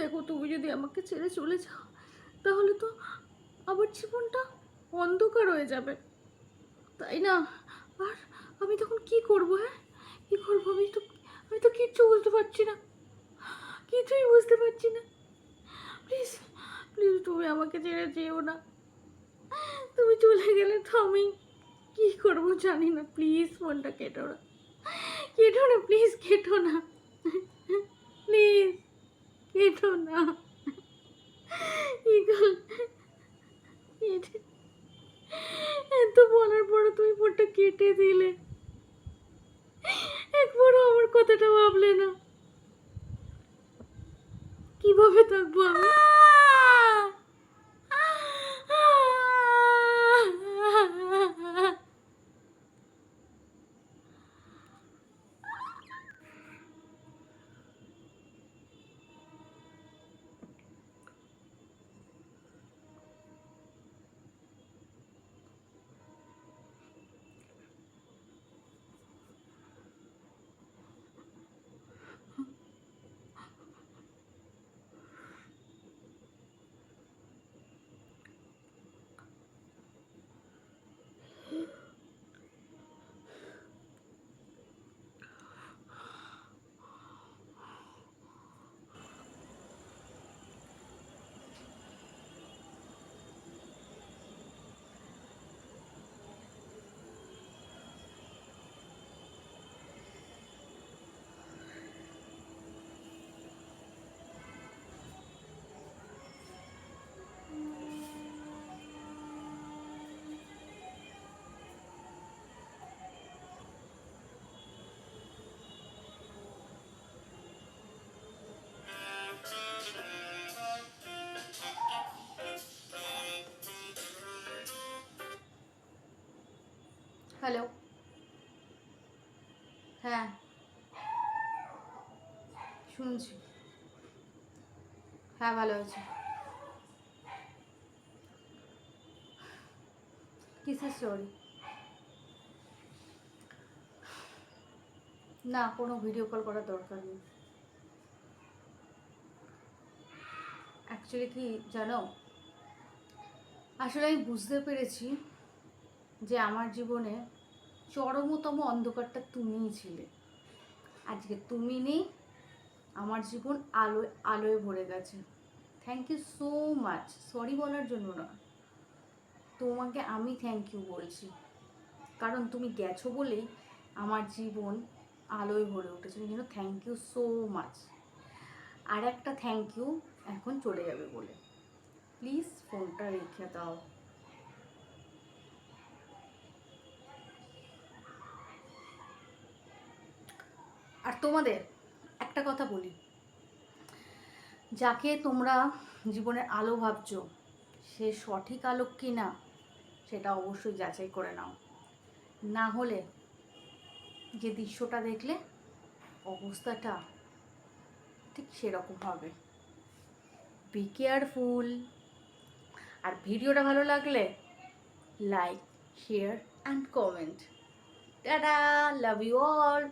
দেখো তুমি যদি আমাকে ছেড়ে চলে যাও, তাহলে তো আমার জীবনটা অন্ধকার হয়ে যাবে। তাই না? আর আমি তখন কি করব হ্যাঁ? কি করব? আমি তো আমি তো কিচ্ছু বুঝতে পারছি না। কিছুই বুঝতে পারছি না। প্লিজ প্লিজ তুমি আমাকে ছেড়ে যেও না। তুমি চলে গেলে তো আমি কি করব জানি না। প্লিজ ফোনটা কেটো না। কেটো না, প্লিজ কেটো না। প্লিজ। কেটো না। ইগল এত বলার পরে তুমি ফোনটা কেটে দিলে। একবারও আমার কথাটা ভাবলে না। কীভাবে থাকব আমি? হ্যালো। হ্যাঁ। শুনছি। হ্যাঁ ভালো আছি। কিসের স্টোরি না, কোনো ভিডিও কল করার দরকার নেই। অ্যাকচুয়ালি কি জানো? আসলে আমি বুঝতে পেরেছি যে আমার জীবনে চরমতম অন্ধকারটা তুমিই ছিলে। আজকে তুমি নেই, আমার জীবন আলোয় আলোয় ভরে গেছে। Thank you so much sorry বলার জন্য না। তোমাকে আমি থ্যাংক ইউ বলছি। কারণ তুমি গেছো বলেই আমার জীবন আলোয় ভরে উঠেছে। জন্য থ্যাংক ইউ সো মাচ আর একটা থ্যাংক ইউ এখন চলে যাবে বলে। প্লিজ ফোনটা রেখে দাও। তোমাদের একটা কথা বলি। যাকে তোমরা জীবনের আলো ভাবছ, সে সঠিক আলো কি না সেটা অবশ্যই যাচাই করে নাও। না হলে যে দৃশ্যটা দেখলে, অবস্থাটা ঠিক সেরকম হবে। বি কেয়ারফুল আর ভিডিওটা ভালো লাগলে like share and comment tata! Love you all